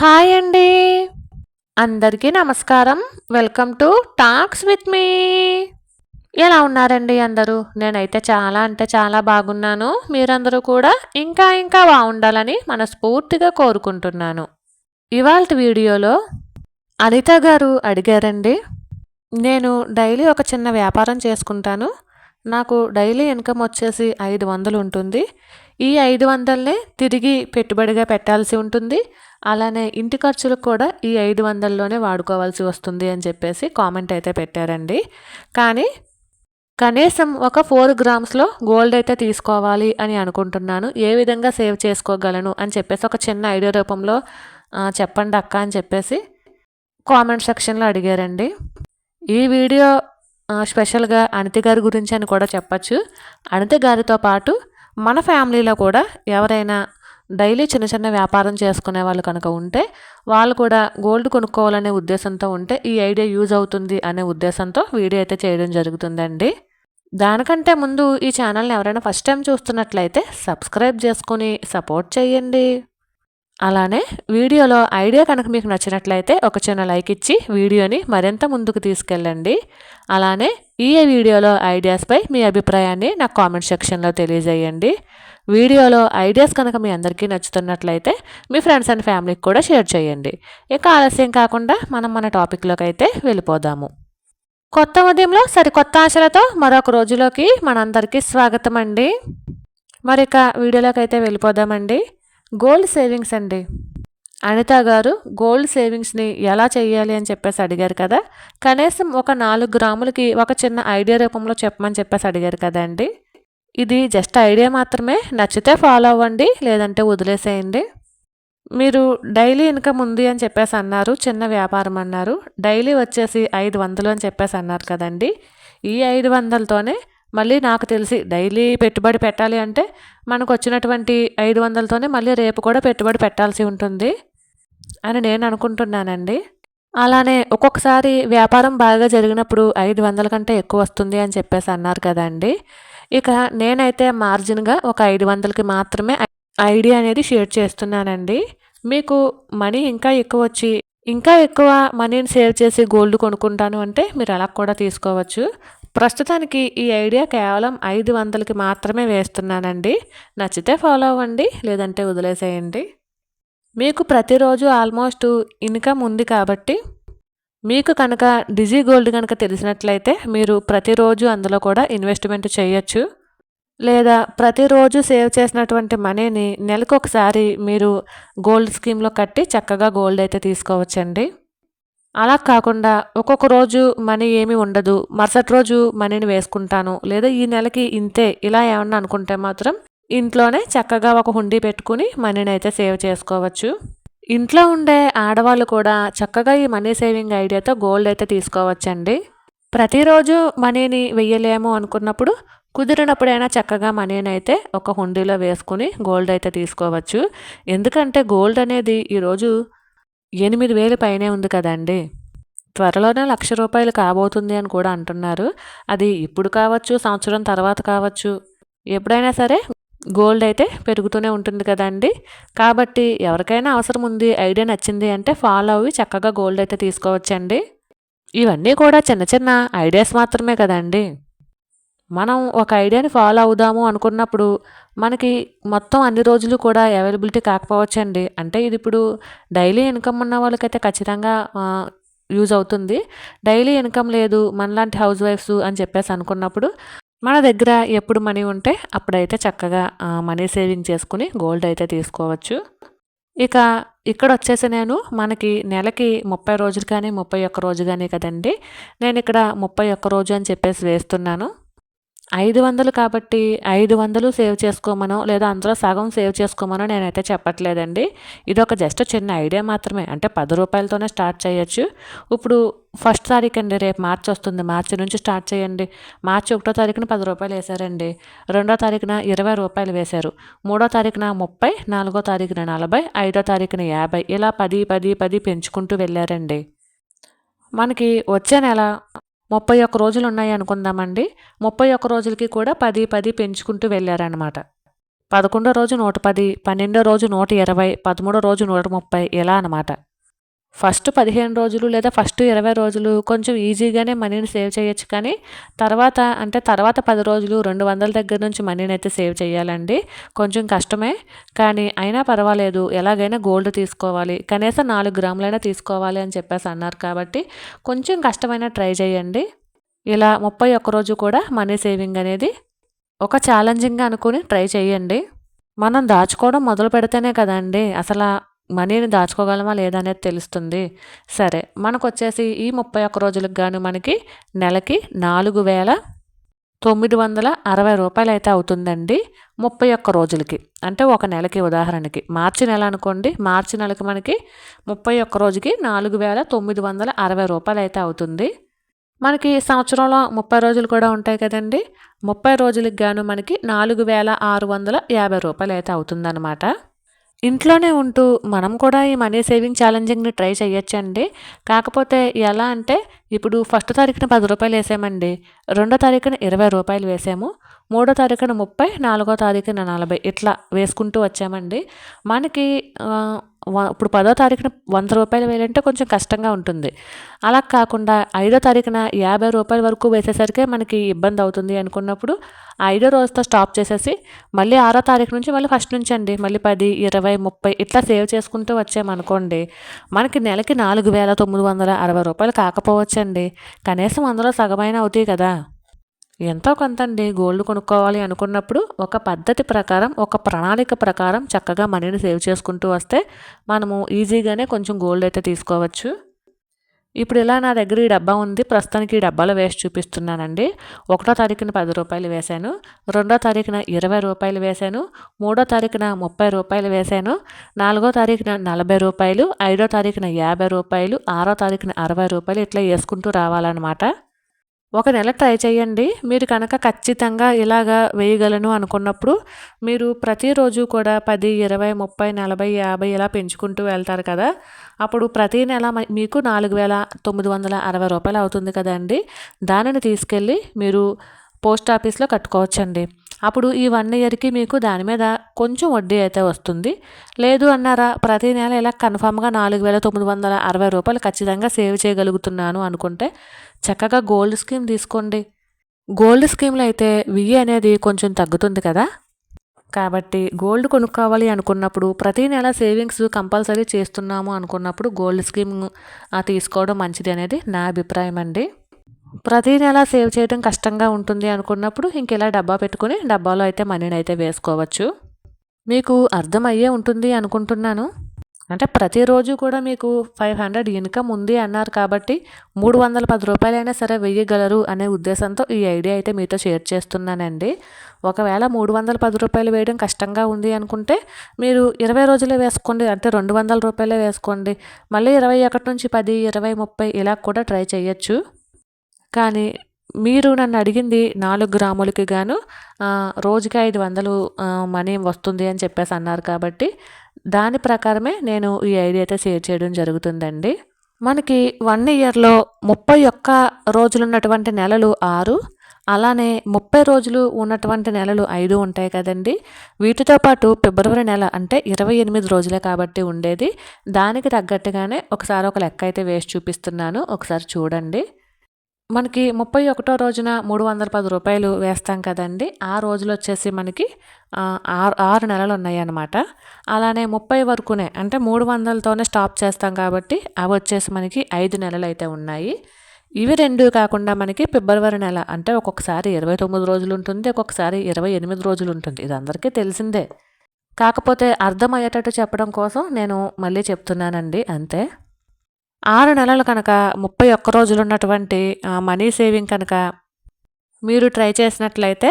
Hi అండి. అందరికీ నమస్కారం. Welcome to talks with me ఎలా ఉన్నారండి అందరూ? నేనైతే చాలా అంటే చాలా బాగున్నాను. మీరందరూ కూడా ఇంకా ఇంకా బాగుండాలని మనస్ఫూర్తిగా కోరుకుంటున్నాను. ఇవాళ వీడియోలో అనిత గారు అడిగారండి. నేను డైలీ ఒక చిన్న వ్యాపారం చేసుకుంటాను. నాకు డైలీ ఇన్కమ్ వచ్చేసి ఐదు వందలు ఉంటుంది. ఈ ఐదు వందలనే తిరిగి పెట్టుబడిగా పెట్టాల్సి ఉంటుంది. అలానే ఇంటి ఖర్చులకు కూడా ఈ ఐదు వందల్లోనే వాడుకోవాల్సి వస్తుంది అని చెప్పేసి కామెంట్ అయితే పెట్టారండి. కానీ కనీసం ఒక ఫోర్ గ్రామ్స్లో గోల్డ్ అయితే తీసుకోవాలి అని అనుకుంటున్నాను. ఏ విధంగా సేవ్ చేసుకోగలను అని చెప్పేసి ఒక చిన్న ఐడియా రూపంలో చెప్పండి అక్క అని చెప్పేసి కామెంట్ సెక్షన్లో అడిగారండి. ఈ వీడియో స్పెషల్గా అనిత గారి గురించి అని కూడా చెప్పచ్చు. అనిత గారితో పాటు మన ఫ్యామిలీలో కూడా ఎవరైనా డైలీ చిన్న చిన్న వ్యాపారం చేసుకునే వాళ్ళు కనుక ఉంటే వాళ్ళు కూడా గోల్డ్ కొనుక్కోవాలనే ఉద్దేశంతో ఉంటే ఈ ఐడియా యూజ్ అవుతుంది అనే ఉద్దేశంతో వీడియో అయితే చేయడం జరుగుతుందండి. దానికంటే ముందు ఈ ఛానల్ని ఎవరైనా ఫస్ట్ టైం చూస్తున్నట్లయితే సబ్స్క్రైబ్ చేసుకుని సపోర్ట్ చేయండి. అలానే వీడియోలో ఐడియా కనుక మీకు నచ్చినట్లయితే ఒక చిన్న లైక్ ఇచ్చి వీడియోని మరింత ముందుకు తీసుకెళ్ళండి. అలానే ఈ వీడియోలో ఐడియాస్పై మీ అభిప్రాయాన్ని నాకు కామెంట్ సెక్షన్లో తెలియజేయండి. వీడియోలో ఐడియాస్ కనుక మీ అందరికీ నచ్చుతున్నట్లయితే మీ ఫ్రెండ్స్ అండ్ ఫ్యామిలీకి కూడా షేర్ చేయండి. ఇక ఆలస్యం కాకుండా మనం మన టాపిక్లోకి అయితే వెళ్ళిపోదాము. కొత్త ఉదయంలో సరికొత్త ఆశలతో మరొక రోజులోకి మనందరికీ స్వాగతం అండి మరి ఇక వీడియోలోకి అయితే వెళ్ళిపోదామండి. గోల్డ్ సేవింగ్స్ అండి. అనిత గారు గోల్డ్ సేవింగ్స్ని ఎలా చేయాలి? అని చెప్పేసి అడిగారు కదా. కనీసం ఒక నాలుగు గ్రాములకి ఒక చిన్న ఐడియా రూపంలో చెప్పమని చెప్పేసి అడిగారు కదండి. ఇది జస్ట్ ఐడియా మాత్రమే. నచ్చితే ఫాలో అవ్వండి లేదంటే వదిలేసేయండి. మీరు డైలీ ఇన్కమ్ ఉంది అని చెప్పేసి అన్నారు చిన్న వ్యాపారం అన్నారు. డైలీ వచ్చేసి ఐదు వందలు అని చెప్పేసి అన్నారు కదండి. ఈ ఐదు వందలతోనే మళ్ళీ నాకు తెలిసి డైలీ పెట్టుబడి పెట్టాలి అంటే మనకు వచ్చినటువంటి ఐదు వందలతోనే మళ్ళీ రేపు కూడా పెట్టుబడి పెట్టాల్సి ఉంటుంది. అని నేను అనుకుంటున్నానండి. అలానే ఒక్కొక్కసారి వ్యాపారం బాగా జరిగినప్పుడు ఐదు వందల కంటే ఎక్కువ వస్తుంది అని చెప్పేసి అన్నారు కదండి. ఇక నేనైతే మార్జిన్గా ఒక ఐదు వందలకి మాత్రమే ఐడియా అనేది షేర్ చేస్తున్నానండి. మీకు మనీ ఇంకా ఎక్కువ వచ్చి ఇంకా ఎక్కువ మనీని సేవ్ చేసి గోల్డ్ కొనుక్కుంటాను అంటే మీరు అలా కూడా తీసుకోవచ్చు. ప్రస్తుతానికి ఈ ఐడియా కేవలం ఐదు వందలకి మాత్రమే వేస్తున్నానండి. నచ్చితే ఫాలో అవ్వండి లేదంటే వదిలేసేయండి. మీకు ప్రతిరోజు ఆల్మోస్ట్ ఇన్కమ్ ఉంది కాబట్టి మీకు కనుక డిజీ గోల్డ్ కనుక తెలిసినట్లయితే మీరు ప్రతిరోజు అందులో కూడా ఇన్వెస్ట్మెంట్ చేయొచ్చు. లేదా ప్రతిరోజు సేవ్ చేసినటువంటి మనీని నెలకు ఒకసారి మీరు గోల్డ్ స్కీమ్లో కట్టి చక్కగా గోల్డ్ అయితే తీసుకోవచ్చండి. అలా కాకుండా ఒక్కొక్క రోజు మనీ ఏమీ ఉండదు. మరుసటి రోజు మనీని వేసుకుంటాను. లేదా ఈ నెలకి ఇంతే. ఇలా ఏమన్నా అనుకుంటే మాత్రం ఇంట్లోనే చక్కగా ఒక హుండీ పెట్టుకుని మనీని అయితే సేవ్ చేసుకోవచ్చు. ఇంట్లో ఉండే ఆడవాళ్ళు కూడా చక్కగా ఈ మనీ సేవింగ్ ఐడియాతో గోల్డ్ అయితే తీసుకోవచ్చండి. ప్రతిరోజు మనీని వెయ్యలేము అనుకున్నప్పుడు కుదిరినప్పుడైనా చక్కగా మనీని అయితే ఒక హుండీలో వేసుకుని గోల్డ్ అయితే తీసుకోవచ్చు. ఎందుకంటే గోల్డ్ అనేది ఈరోజు ఎనిమిది వేలు పైనే ఉంది కదండి. త్వరలోనే లక్ష రూపాయలు కాబోతుంది అని కూడా అంటున్నారు. అది ఇప్పుడు కావచ్చు సంవత్సరం తర్వాత కావచ్చు ఎప్పుడైనా సరే గోల్డ్ అయితే పెరుగుతూనే ఉంటుంది కదండి. కాబట్టి ఎవరికైనా అవసరం ఉంది ఐడియా నచ్చింది అంటే ఫాలో అవి చక్కగా గోల్డ్ అయితే తీసుకోవచ్చండి. ఇవన్నీ కూడా చిన్న చిన్న ఐడియాస్ మాత్రమే కదండి. మనం ఒక ఐడియాని ఫాలో అవుదాము అనుకున్నప్పుడు మనకి మొత్తం అన్ని రోజులు కూడా అవైలబిలిటీ కాకపోవచ్చండి. అంటే ఇది ఇప్పుడు డైలీ ఇన్కమ్ ఉన్న వాళ్ళకైతే ఖచ్చితంగా యూజ్ అవుతుంది. డైలీ ఇన్కమ్ లేదు మనలాంటి హౌస్ వైఫ్స్ అని చెప్పేసి అనుకున్నప్పుడు మన దగ్గర ఎప్పుడు మనీ ఉంటే అప్పుడైతే చక్కగా మనీ సేవింగ్ చేసుకుని గోల్డ్ అయితే తీసుకోవచ్చు. ఇక ఇక్కడ వచ్చేసి నేను మనకి నెలకి ముప్పై రోజులు కానీ ముప్పై ఒక్క రోజు కానీ కదండి నేను ఇక్కడ ముప్పై ఒక్క రోజు అని చెప్పేసి వేస్తున్నాను. ఐదు వందలు కాబట్టి ఐదు వందలు సేవ్ చేసుకోమనో లేదా అందులో సగం సేవ్ చేసుకోమనో నేనైతే చెప్పట్లేదండి. ఇది ఒక జస్ట్ చిన్న ఐడియా మాత్రమే. అంటే పది రూపాయలతోనే స్టార్ట్ చేయొచ్చు. ఇప్పుడు ఫస్ట్ తారీఖు అండి రేపు మార్చి వస్తుంది. మార్చి నుంచి స్టార్ట్ చేయండి. మార్చి ఒకటో తారీఖున పది రూపాయలు వేశారండి. రెండో తారీఖున ఇరవై రూపాయలు వేశారు. మూడో తారీఖున ముప్పై నాలుగో తారీఖున నలభై ఐదో తారీఖున యాభై ఇలా పది పది పది పెంచుకుంటూ వెళ్ళారండి. మనకి వచ్చే నెల ముప్పై ఒక్క రోజులు ఉన్నాయి అనుకుందామండి. ముప్పై ఒక్క రోజులకి కూడా పది పది పెంచుకుంటూ వెళ్ళారనమాట పదకొండో రోజు నూట పది పన్నెండో రోజు నూట ఇరవై పదమూడో రోజు నూట ముప్పై ఇలా అనమాట ఫస్ట్ పదిహేను రోజులు లేదా ఫస్ట్ ఇరవై రోజులు కొంచెం ఈజీగానే మనీని సేవ్ చేయొచ్చు కానీ తర్వాత అంటే తర్వాత పది రోజులు రెండు వందల దగ్గర నుంచి మనీని అయితే సేవ్ చేయాలండి. కొంచెం కష్టమే కానీ అయినా పర్వాలేదు. ఎలాగైనా గోల్డ్ తీసుకోవాలి. కనీసం నాలుగు గ్రాములైనా తీసుకోవాలి అని చెప్పేసి అన్నారు కాబట్టి కొంచెం కష్టమైనా ట్రై చేయండి. ఇలా ముప్పై ఒక్క రోజు కూడా మనీ సేవింగ్ అనేది ఒక ఛాలెంజింగ్గా అనుకుని ట్రై చేయండి. మనం దాచుకోవడం మొదలు పెడితేనే కదండి అసలు మనీని దాచుకోగలమా లేదా అనేది తెలుస్తుంది. సరే మనకు వచ్చేసి ఈ ముప్పై ఒక్క రోజులకు గాను మనకి నెలకి నాలుగు వేల తొమ్మిది వందల అరవై రూపాయలు అయితే అవుతుందండి ముప్పై ఒక్క రోజులకి. అంటే ఒక నెలకి ఉదాహరణకి. మార్చి నెల అనుకోండి మార్చి నెలకి మనకి ముప్పై ఒక్క రోజుకి నాలుగు వేల తొమ్మిది వందల అరవై రూపాయలు అయితే అవుతుంది. మనకి సంవత్సరంలో ముప్పై రోజులు కూడా ఉంటాయి కదండి. ముప్పై రోజులకి గాను మనకి నాలుగు వేల ఆరు వందల యాభై రూపాయలు అయితే అవుతుందన్నమాట. ఇంట్లోనే ఉంటూ మనం కూడా ఈ మనీ సేవింగ్ ఛాలెంజింగ్ని ట్రై చేయొచ్చండి కాకపోతే ఎలా అంటే ఇప్పుడు ఫస్ట్ తారీఖున పది రూపాయలు వేసామండి. రెండో తారీఖున ఇరవై రూపాయలు వేసాము. మూడో తారీఖున ముప్పై నాలుగో తారీఖున నలభై ఇట్లా వేసుకుంటూ వచ్చామండి. మనకి ఇప్పుడు పదో తారీఖున వంద రూపాయలు వేయాలంటే కొంచెం కష్టంగా ఉంటుంది. అలా కాకుండా ఐదో తారీఖున యాభై రూపాయల వరకు వేసేసరికి మనకి ఇబ్బంది అవుతుంది అనుకున్నప్పుడు ఐదో రోజుతో స్టాప్ చేసేసి మళ్ళీ ఆరో తారీఖు నుంచి మళ్ళీ ఫస్ట్ నుంచి అండి మళ్ళీ పది ఇరవై ముప్పై ఇట్లా సేవ్ చేసుకుంటూ వచ్చామనుకోండి మనకి నెలకి నాలుగు వేల తొమ్మిది వందల అరవై రూపాయలు కాకపోవచ్చండి. కనీసం అందులో సగమైన అవుతాయి కదా. ఎంతో కొంత అండి గోల్డ్ కొనుక్కోవాలి అనుకున్నప్పుడు ఒక పద్ధతి ప్రకారం ఒక ప్రణాళిక ప్రకారం చక్కగా మనీని సేవ్ చేసుకుంటూ వస్తే మనము ఈజీగానే కొంచెం గోల్డ్ అయితే తీసుకోవచ్చు. ఇప్పుడు ఇలా నా దగ్గర ఈ డబ్బా ఉంది. ప్రస్తుతానికి ఈ డబ్బాలో వేసి చూపిస్తున్నానండి. ఒకటో తారీఖున పది రూపాయలు వేశాను. రెండో తారీఖున ఇరవై రూపాయలు వేశాను. మూడో తారీఖున ముప్పై రూపాయలు వేశాను. నాలుగో తారీఖున నలభై రూపాయలు. ఐదో తారీఖున యాభై రూపాయలు. ఆరో తారీఖున అరవై రూపాయలు ఇట్లా వేసుకుంటూ రావాలన్నమాట. ఒక నెల ట్రై చేయండి. మీరు కనుక ఖచ్చితంగా ఇలాగా వేయగలను అనుకున్నప్పుడు మీరు ప్రతిరోజు కూడా పది ఇరవై ముప్పై నలభై యాభై ఇలా పెంచుకుంటూ వెళ్తారు కదా. అప్పుడు ప్రతి నెల మీకు నాలుగు వేల తొమ్మిది వందల అరవై రూపాయలు అవుతుంది కదండి. దానిని తీసుకెళ్ళి మీరు పోస్ట్ ఆఫీస్లో కట్టుకోవచ్చండి. అప్పుడు ఈ వన్ ఇయర్కి మీకు దాని మీద కొంచెం వడ్డీ అయితే వస్తుంది. లేదు అన్నారా ప్రతి నెల ఇలా కన్ఫామ్గా నాలుగు వేల తొమ్మిది వందల అరవై రూపాయలు ఖచ్చితంగా సేవ్ చేయగలుగుతున్నాను అనుకుంటే చక్కగా గోల్డ్ స్కీమ్ తీసుకోండి. గోల్డ్ స్కీమ్లో అయితే వియ్యి అనేది కొంచెం తగ్గుతుంది కదా? కాబట్టి గోల్డ్ కొనుక్కోవాలి అనుకున్నప్పుడు ప్రతి నెల సేవింగ్స్ కంపల్సరీ చేస్తున్నాము అనుకున్నప్పుడు గోల్డ్ స్కీమ్ తీసుకోవడం మంచిది అనేది నా అభిప్రాయం అండి. ప్రతి నెల సేవ్ చేయడం కష్టంగా ఉంటుంది అనుకున్నప్పుడు ఇంక ఇలా డబ్బా పెట్టుకుని డబ్బాలో అయితే మనీని అయితే వేసుకోవచ్చు. మీకు అర్థమయ్యే ఉంటుంది అనుకుంటున్నాను. అంటే ప్రతిరోజు కూడా మీకు ఫైవ్ హండ్రెడ్ ఇన్కమ్ ఉంది అన్నారు కాబట్టి మూడు వందల పది రూపాయలైనా సరే వెయ్యగలరు అనే ఉద్దేశంతో ఈ ఐడియా అయితే మీతో షేర్ చేస్తున్నానండి. ఒకవేళ మూడు వందల పది రూపాయలు వేయడం కష్టంగా ఉంది అనుకుంటే మీరు ఇరవై రోజులే వేసుకోండి అంటే రెండు వందల రూపాయలే వేసుకోండి. మళ్ళీ ఇరవై ఒకటి నుంచి పది ఇరవై ముప్పై ఇలా కూడా ట్రై చేయొచ్చు. కానీ మీరు నన్ను అడిగింది నాలుగు గ్రాములకి గాను రోజుకి ఐదు వందలు మనీ వస్తుంది అని చెప్పేసి అన్నారు కాబట్టి దాని ప్రకారమే నేను ఈ ఐడియా అయితే షేర్ చేయడం జరుగుతుందండి. మనకి వన్ ఇయర్లో ముప్పై ఒక్క రోజులు ఉన్నటువంటి నెలలు ఆరు అలానే ముప్పై రోజులు ఉన్నటువంటి నెలలు ఐదు ఉంటాయి కదండి. వీటితో పాటు ఫిబ్రవరి నెల అంటే ఇరవై ఎనిమిది రోజులే కాబట్టి ఉండేది. దానికి తగ్గట్టుగానే ఒకసారి ఒక లెక్క అయితే వేసి చూపిస్తున్నాను. ఒకసారి చూడండి. మనకి ముప్పై ఒకటో రోజున మూడు వందల పది రూపాయలు వేస్తాం కదండి. ఆ రోజులు వచ్చేసి మనకి ఆరు ఆరు నెలలు ఉన్నాయన్నమాట. అలానే ముప్పై వరకునే అంటే మూడు వందలతోనే స్టాప్ చేస్తాం కాబట్టి అవి వచ్చేసి మనకి ఐదు నెలలు అయితే ఉన్నాయి. ఇవి రెండు కాకుండా మనకి ఫిబ్రవరి నెల అంటే ఒక్కొక్కసారి ఇరవై తొమ్మిది రోజులు ఉంటుంది ఒక్కొక్కసారి ఇరవై ఎనిమిది రోజులు ఉంటుంది. ఇది అందరికీ తెలిసిందే. కాకపోతే అర్థమయ్యేటట్టు చెప్పడం కోసం నేను మళ్ళీ చెప్తున్నానండి అంతే. ఆరు నెలలు కనుక ముప్పై ఒక్క రోజులు ఉన్నటువంటి మనీ సేవింగ్ కనుక మీరు ట్రై చేసినట్లయితే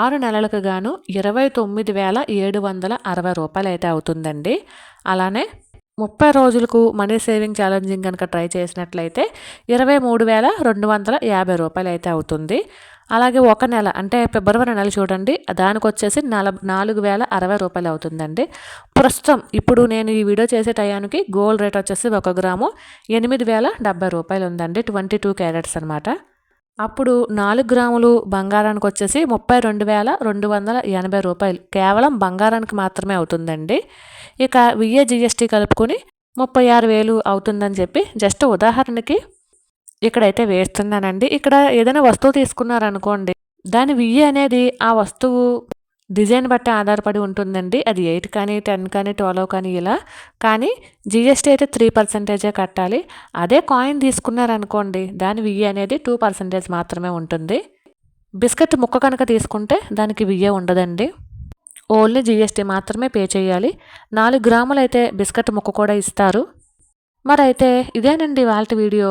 ఆరు నెలలకు గాను ఇరవై తొమ్మిది వేల ఏడు వందల అరవై రూపాయలు అయితే అవుతుందండి. అలానే ముప్పై రోజులకు మనీ సేవింగ్ ఛాలెంజింగ్ కనుక ట్రై చేసినట్లయితే ఇరవై మూడు వేల రెండు వందల యాభై రూపాయలు అయితే అవుతుంది. అలాగే ఒక నెల అంటే ఫిబ్రవరి నెల చూడండి దానికి వచ్చేసి నల నాలుగు వేల అరవై రూపాయలు అవుతుందండి. ప్రస్తుతం ఇప్పుడు నేను ఈ వీడియో చేసే టయానికి గోల్డ్ రేట్ వచ్చేసి ఒక గ్రాము ఎనిమిది వేల డెబ్బై రూపాయలు ఉందండి ట్వంటీ టూ క్యారెట్స్ అనమాట అప్పుడు నాలుగు గ్రాములు బంగారానికి వచ్చేసి ముప్పై రెండు వేల రెండు వందల ఎనభై రూపాయలు కేవలం బంగారానికి మాత్రమే అవుతుందండి. ఇక విఏ జిఎస్టీ కలుపుకొని ముప్పై ఆరు వేలు అవుతుందని చెప్పి జస్ట్ ఉదాహరణకి ఇక్కడైతే వేస్తున్నానండి. ఇక్కడ ఏదైనా వస్తువు తీసుకున్నారనుకోండి దాని వియ్య అనేది ఆ వస్తువు డిజైన్ బట్టి ఆధారపడి ఉంటుందండి. అది ఎయిట్ కానీ టెన్ కానీ ట్వెల్వ్ కానీ ఇలా. కానీ జిఎస్టీ అయితే త్రీ పర్సెంటేజే కట్టాలి. అదే కాయిన్ తీసుకున్నారనుకోండి దాని వియ్య అనేది టూ పర్సెంటేజ్ మాత్రమే ఉంటుంది. బిస్కెట్ ముక్క కనుక తీసుకుంటే దానికి వియ్య ఉండదండి. ఓన్లీ జిఎస్టీ మాత్రమే పే చేయాలి. నాలుగు గ్రాములు అయితే బిస్కెట్ ముక్క కూడా ఇస్తారు. మరైతే ఇదేనండి వాళ్ళ వీడియో.